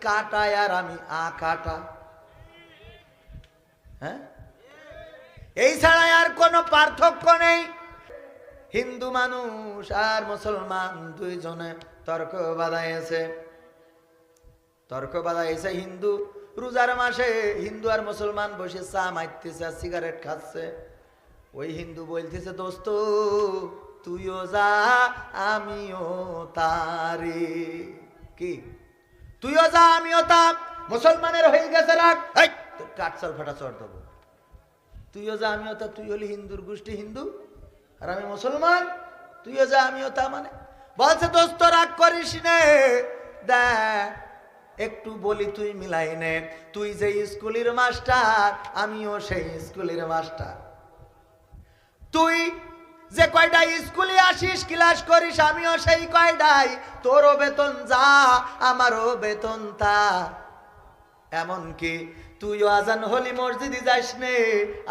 কাটায় আর আমি আ কাটা। হ্যাঁ? এই ছাড়া আর কোনো পার্থক্য নেই। হিন্দু মানুষ আর মুসলমান দুইজনে তর্ক বাদাইছে তর্ক বাদাইছে হিন্দু। রোজার মাসে হিন্দু আর মুসলমান বসে চা মারতেছে আর সিগারেট খাচ্ছে। ওই হিন্দু বলতেছে, দোস্ত, তুইও যা, আমিও তারে। কি? তুইও যা, আমিও তা। মুসলমানের হয়ে গেছে রাগ। কাটসাল ফাটা চড় দেবো। তুইও যা, আমিও তা, তুই হলি হিন্দুর গোষ্ঠী হিন্দু। আর আমি মুসলমান, তুইও যা, আমিও তা মানে। বলছে, দোস্ত, রাগ করিস নে। একটু বলি তুই মিলাই নে। তুই যে স্কুলের মাস্টার, আমিও সেই স্কুলের মাস্টার। তুই যে কয়টাই স্কুলে আসিস, ক্লাস করিস, আমিও সেই কয়টাই তোরও বেতন যা, আমারও বেতন তা। এমনকি তুইও আজান হলি মসজিদে যাস নে,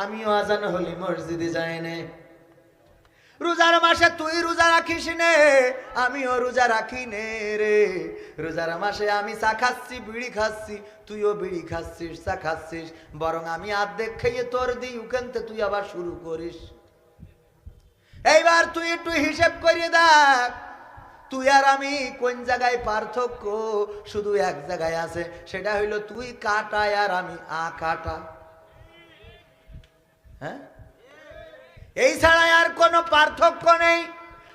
আমিও আজান হলি মসজিদে যাই নে। রোজার মাসে তুই রোজা রাখিস নে, আমিও রোজা রাখি নে রে। রোজার মাসে আমি চা খাচ্ছি, বিড়ি খাচ্ছি, তুইও বিড়ি খাচ্ছিস, চা খাচ্ছিস। বরং আমি আর্ধেক খেয়ে তোর দিই উকেনতে তুই আবার শুরু করিস। এইবার তুই একটু হিসেব করিয়ে দেখ। তুই আর আমি কোন জায়গায় পার্থক্য? শুধু এক জায়গায় আছে, সেটা হইল তুই কাটা আর আমি আ কাটা। হ্যাঁ? এই ছাড়া আর কোনো পার্থক্য নেই।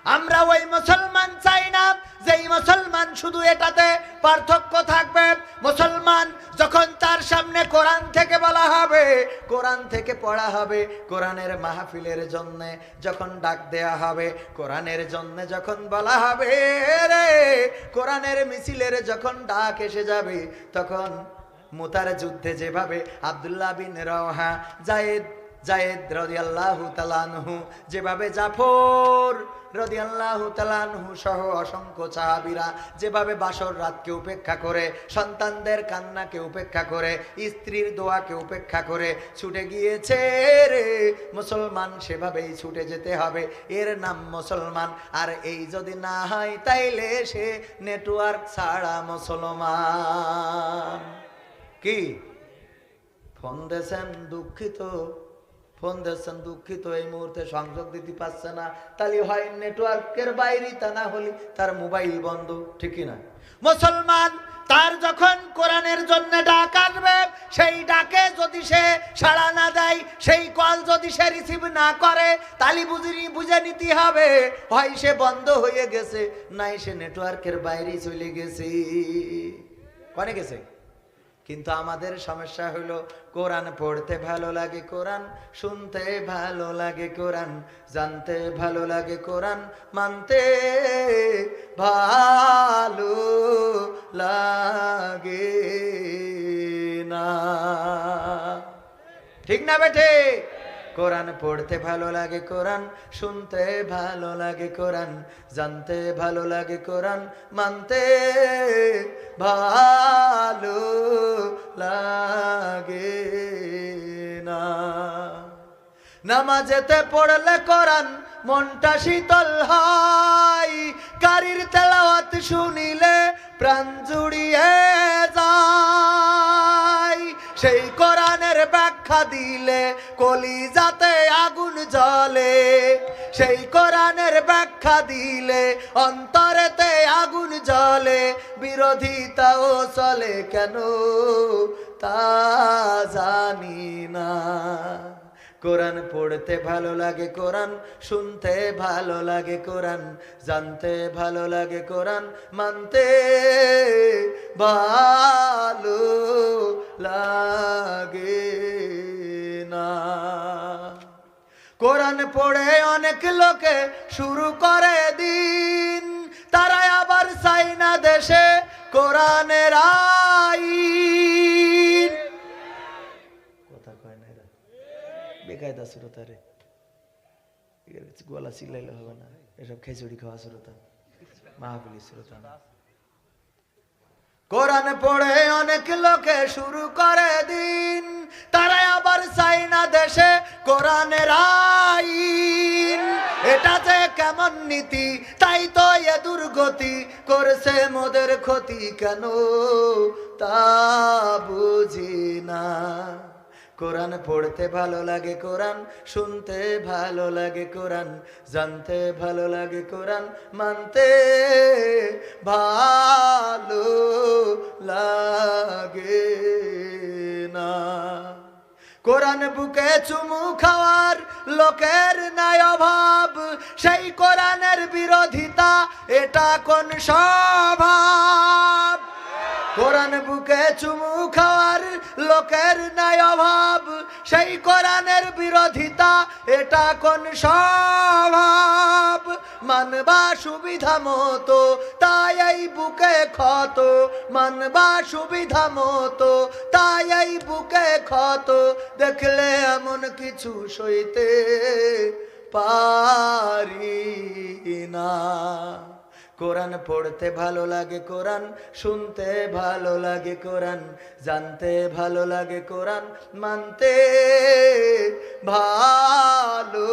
আমরা ওই মুসলমান চাই না। যেই মুসলমান শুধু এটাতে পার্থক্য থাকবে, মুসলমান যখন তার সামনে কোরআন থেকে বলা হবে, কোরআন থেকে পড়া হবে কোরআনের মাহফিলের জন্য যখন ডাক দেয়া হবে, কোরআনের জন্য যখন বলা হবে রে, কোরআনের মিছিলের যখন ডাক এসে যাবে, তখন মুতার যুদ্ধে যেভাবে আব্দুল্লাহ বিন রওহা, জায়েদ জায়েদ রদিয়াল্লাহু তালানহু যেভাবে জাফর রদিয়াল্লাহু অসংখ্য যেভাবে বাসর রাতকে উপেক্ষা করে, সন্তানদের কান্নাকে উপেক্ষা করে, স্ত্রীর দোয়াকে উপেক্ষা করে ছুটে গিয়েছে রে। মুসলমান সেভাবেই ছুটে যেতে হবে। এর নাম মুসলমান। আর এই যদি না হয় তাইলে সে নেটওয়ার্ক ছাড়া মুসলমান। কি? ফোন দুঃখিত। ফোন দিচ্ছেন দুঃখিত এই মুহূর্তে সংযোগ দিতে পারছে না। তাহলে হয় নেটওয়ার্কের বাইরে তা না হলে তার মোবাইল বন্ধ, ঠিকই না। মুসলমান, তার যখন কোরআনের জন্য ডাক আসবে, সেই ডাকে যদি সে সাড়া না দেয়, সেই কল যদি সে রিসিভ না করে, তালি বুঝি বুঝে নিতে হবে হয় সে বন্ধ হয়ে গেছে, নাই সে নেটওয়ার্কের বাইরে চলে গেছে। কনে গেছে? কিন্তু আমাদের সমস্যা হলো কোরআন পড়তে ভালো লাগে কোরআন, শুনতে ভালো লাগে কোরআন, জানতে ভালো লাগে কোরআন, মানতে ভালো লাগে না। ঠিক না বেঠে? কোরআন পড়তে ভালো লাগে কোরআন, শুনতে ভালো লাগে কোরআন, জানতে ভালো লাগে কোরআন, মানতে ভালো লাগে না। নামাজেতে পড়লে কোরআন মনটা শীতল হয়, কারির তেলাওয়াত শুনিলে প্রাণ জুড়িয়ে যায়। সেই দিলে কলি যাতে আগুন জ্বলে। সেই কোরআনের ব্যাখ্যা দিলে অন্তরেতে আগুন জ্বলে। বিরোধিতাও চলে কেন তা জানি না। কোরআন পড়তে ভালো লাগে কোরআন, শুনতে ভালো লাগে কোরআন, জানতে ভালো লাগে কোরআন, মানতে ভালো লাগে। কোরআন পড়ে অনেক লোকে শুরু করে দিন। তারা আবার চাই না দেশে কোরআনের কথা কয় শ্রোতা রে। গলা চিল্লাইলে হবে না। এসব খেচুড়ি খাওয়া শ্রোতা। মাহফিলি শ্রোতা। না কোরআন পড়ে অনেক লোকে শুরু করে দিন। আমার চাই না দেশে কোরআনের আইন। এটা যে কেমন নীতি, তাই তো এ দুর্গতি করছে মোদের ক্ষতি কেন? তা বুঝি না। কোরআন পড়তে ভালো লাগে, কোরআন শুনতে ভালো লাগে, কোরআন জানতে ভালো লাগে, কোরআন মানতে ভালো কোরআন বুকে চুমু খাওয়ার লোকের নাই অভাব সেই কোরআনের বিরোধিতা এটা কোন স্বভাব? কোরআন বুকে চুমু খাওয়ার লোকের নাই অভাব, সেই কোরআনের বিরোধিতা, এটা কোন স্বভাব? মানবা সুবিধা মতো, তাই এই বুকে ক্ষত। মানবা সুবিধা মতো, তাই এই বুকে ক্ষত। দেখলে এমন কিছু সইতে পারি না। কোরআন পড়তে ভালো লাগে কোরআন, শুনতে ভালো লাগে কোরআন, জানতে ভালো লাগে কোরআন, মানতে ভালো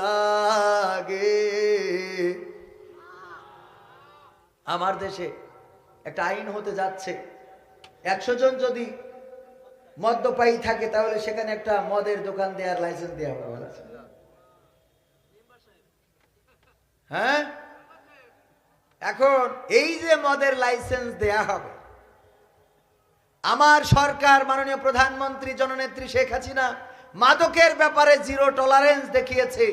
লাগে। আমার দেশে একটা আইন হতে যাচ্ছে। একশো জন যদি মদ্যপায়ী থাকে, তাহলে সেখানে একটা মদের দোকান দেওয়ার লাইসেন্স দেওয়া হবে। হ্যাঁ? এখন এই যে মদের লাইসেন্স দেয়া হবে, আমার সরকার মাননীয় প্রধানমন্ত্রী জননেত্রী শেখ হাসিনা মাদকের ব্যাপারে জিরো টলারেন্স দেখিয়েছে।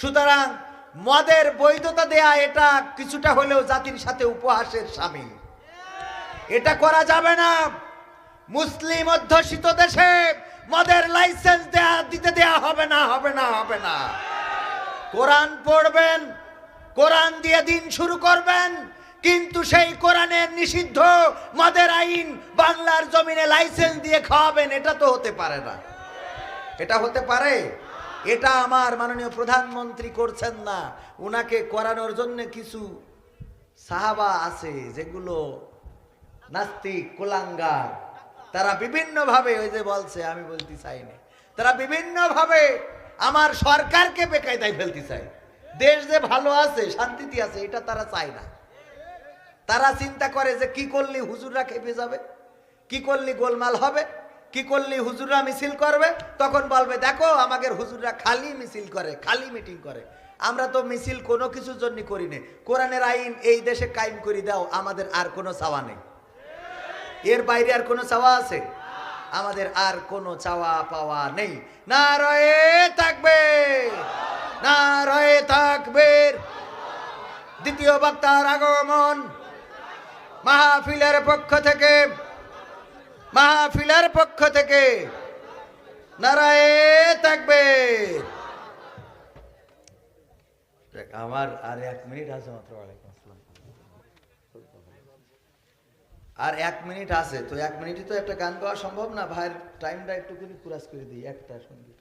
সুতরাং মদের বৈধতা দেয়া এটা কিছুটা হলেও জাতির সাথে উপহাসের সামিল। এটা করা যাবে না। মুসলিম অধ্যুষিত দেশে মদের লাইসেন্স দেয়া, দিতে দেয়া হবে না হবে না হবে না। কোরআন পড়বেন কোরআন দিয়ে দিন শুরু করবেন, কিন্তু সেই কোরআনের নিষিদ্ধ মদের আইন বাংলার জমিনে লাইসেন্স দিয়ে খাওয়াবেন, এটা তো হতে পারে না। এটা হতে পারে? এটা আমার মাননীয় প্রধানমন্ত্রী করছেন না। উনাকে করানোর জন্য কিছু সাহাবা আছে, যেগুলো নাস্তিক, কুলাঙ্গার। তারা বিভিন্নভাবে, ওই যে বলছে, আমি বলতে চাই না তারা বিভিন্নভাবে আমার সরকারকে বেকায়দায় ফেলতে চায়। দেশ যে ভালো আছে, শান্তিতে আছে, এটা তারা চায় না। তারা চিন্তা করে যে কি করলি হুজুররা খেপে যাবে? কি করলি গোলমাল হবে? কি করলে হুজুররা মিছিল করবে? তখন বলবে, দেখো, আমাদের হুজুররা খালি মিছিল করে, খালি মিটিং করে। আমরা তো মিছিল কোনো কিছুর জন্য করি না। কোরআনের আইন এই দেশে কায়েম করে দাও, আমাদের আর কোনো চাওয়া নেই। এর বাইরে আর কোনো চাওয়া আছে? আমাদের আর কোনো চাওয়া পাওয়া নেই। না রয়ে থাকবে না রয়ে দ্বিতীয় বক্তার আগমন মাহফিলের পক্ষ থেকে, মাহফিলের পক্ষ থেকে নারায়ে আমার আর এক মিনিট আছে মাত্র আর এক মিনিট আছে, তো এক মিনিটই তো একটা গান গাওয়া সম্ভব না? ভাইয়ের টাইমটা একটুখানি কুরাস করে দিই, একটা সংগীত।